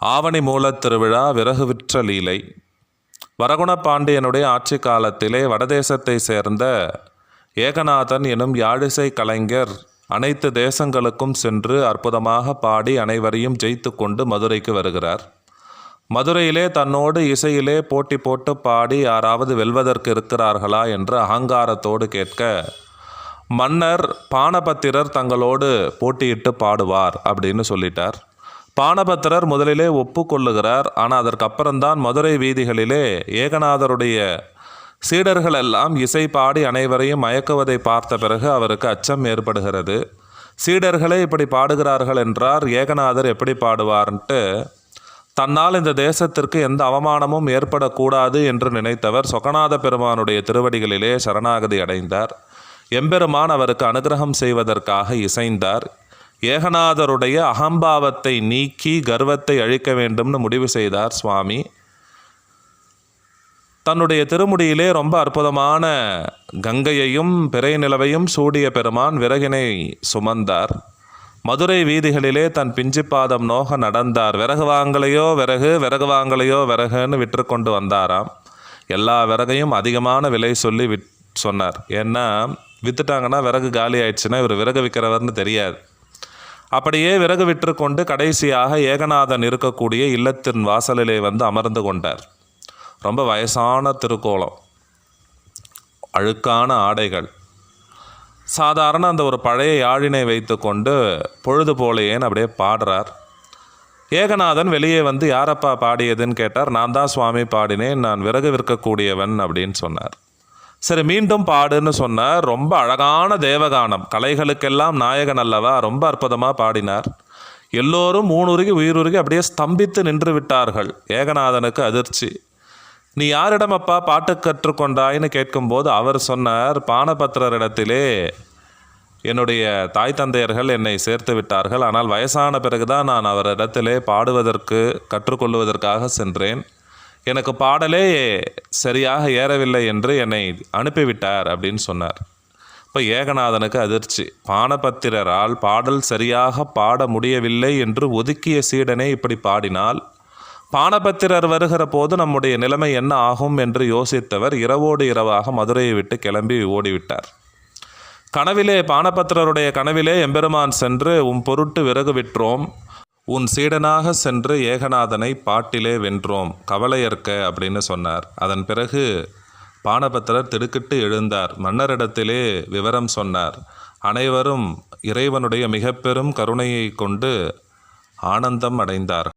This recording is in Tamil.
ஆவணி மூலத் திருவிழா விறகு விற்ற லீலை. வரகுண பாண்டியனுடைய ஆட்சி காலத்திலே வடதேசத்தை சேர்ந்த ஏகநாதன் எனும் யாழிசை கலைஞர் அனைத்து தேசங்களுக்கும் சென்று அற்புதமாக பாடி அனைவரையும் ஜெயித்து கொண்டு மதுரைக்கு வருகிறார். மதுரையிலே தன்னோடு இசையிலே போட்டி போட்டு பாடி யாராவது வெல்வதற்கு இருக்கிறார்களா என்று அகங்காரத்தோடு கேட்க மன்னர் பானபத்திரர் தங்களோடு போட்டியிட்டு பாடுவார் அப்படின்னு சொல்லிட்டார். பானபத்திரர் முதலிலே ஒப்புக்கொள்ளுகிறார். ஆனால் அதற்கப்புறம்தான் மதுரை வீதிகளிலே ஏகநாதருடைய சீடர்கள் எல்லாம் இசை பாடி அனைவரையும் மயக்குவதை பார்த்த பிறகு அவருக்கு அச்சம் ஏற்படுகிறது. சீடர்களே இப்படி பாடுகிறார்கள் என்றார். ஏகநாதர் எப்படி பாடுவார்ன்ட்டு தன்னால் இந்த தேசத்திற்கு எந்த அவமானமும் ஏற்படக்கூடாது என்று நினைத்தவர் சொகநாத பெருமானுடைய திருவடிகளிலே சரணாகதி அடைந்தார். எம்பெருமான் அவருக்கு அனுகிரகம் செய்வதற்காக இசைந்தார். ஏகநாதருடைய அகம்பாவத்தை நீக்கி கர்வத்தை அழிக்க வேண்டும்னு முடிவு செய்தார் சுவாமி. தன்னுடைய திருமுடியிலே ரொம்ப அற்புதமான கங்கையையும் பிறை நிலவையும் சூடிய பெருமான் விறகினை சுமந்தார். மதுரை வீதிகளிலே தன் பிஞ்சு பாதம் நோக நடந்தார். விறகு வாங்கலையோ விறகு விறகு வாங்கலையோ விறகுன்னு விற்று கொண்டு வந்தாராம். எல்லா விறகையும் அதிகமான விலை சொல்லி விட் சொன்னார். ஏன்னா விற்றுட்டாங்கன்னா விறகு காலி ஆயிடுச்சுன்னா இவர் விறகு விற்கிறவர்னு தெரியாது. அப்படியே விறகு விற்று கொண்டு கடைசியாக ஏகநாதன் இருக்கக்கூடிய இல்லத்தின் வாசலிலே வந்து அமர்ந்து கொண்டார். ரொம்ப வயசான திருக்கோலம். அழுக்கான ஆடைகள். சாதாரண அந்த ஒரு பழைய யாழினை வைத்துக்கொண்டு பொழுது போலேன்னு அப்படியே பாடுறார். ஏகநாதன் வெளியே வந்து யாரப்பா பாடியதுன்னு கேட்டார். நான் தான் சுவாமி பாடினேன். நான் விறகு விற்கக்கூடியவன் அப்படின்னு சொன்னார். சரி மீண்டும் பாடுன்னு சொன்னார் ரொம்ப அழகான தேவகானம். கலைகளுக்கெல்லாம் நாயகன் அல்லவா? ரொம்ப அற்புதமாக பாடினார். எல்லோரும் மூணுருகி உயிருருகி அப்படியே ஸ்தம்பித்து நின்று விட்டார்கள். ஏகநாதனுக்கு அதிர்ச்சி. நீ யாரிடம் அப்பா பாட்டு கற்றுக்கொண்டாயின்னு கேட்கும்போது அவர் சொன்னார் பானபத்திரரிடத்திலே என்னுடைய தாய் தந்தையர்கள் என்னை சேர்த்து விட்டார்கள். ஆனால் வயசான பிறகுதான் நான் அவரிடத்திலே பாடுவதற்கு கற்றுக்கொள்வதற்காக சென்றேன். எனக்கு பாடலே சரியாக ஏறவில்லை என்று என்னை அனுப்பிவிட்டார் அப்படின்னு சொன்னார். இப்போ ஏகநாதனுக்கு அதிர்ச்சி. பானபத்திரரால் பாடல் சரியாக பாட முடியவில்லை என்று ஒதுக்கிய சீடனே இப்படி பாடினால் பானபத்திரர் வருகிற போது நம்முடைய நிலைமை என்ன ஆகும் என்று யோசித்தவர் இரவோடு இரவாக மதுரையை விட்டு கிளம்பி ஓடிவிட்டார். கனவிலே பானபத்திரருடைய கனவிலே எம்பெருமான் சென்று உம் பொருட்டு விறகு விற்றோம். உன் சீடனாக சென்று ஏகநாதனை பாட்டிலே வென்றோம் கவலையற்க அப்படின்னு சொன்னார். அதன் பிறகு பானபத்திரர் திடுக்கிட்டு எழுந்தார். மன்னரிடத்திலே விவரம் சொன்னார். அனைவரும் இறைவனுடைய மிக பெரும் கருணையை கொண்டு ஆனந்தம் அடைந்தார்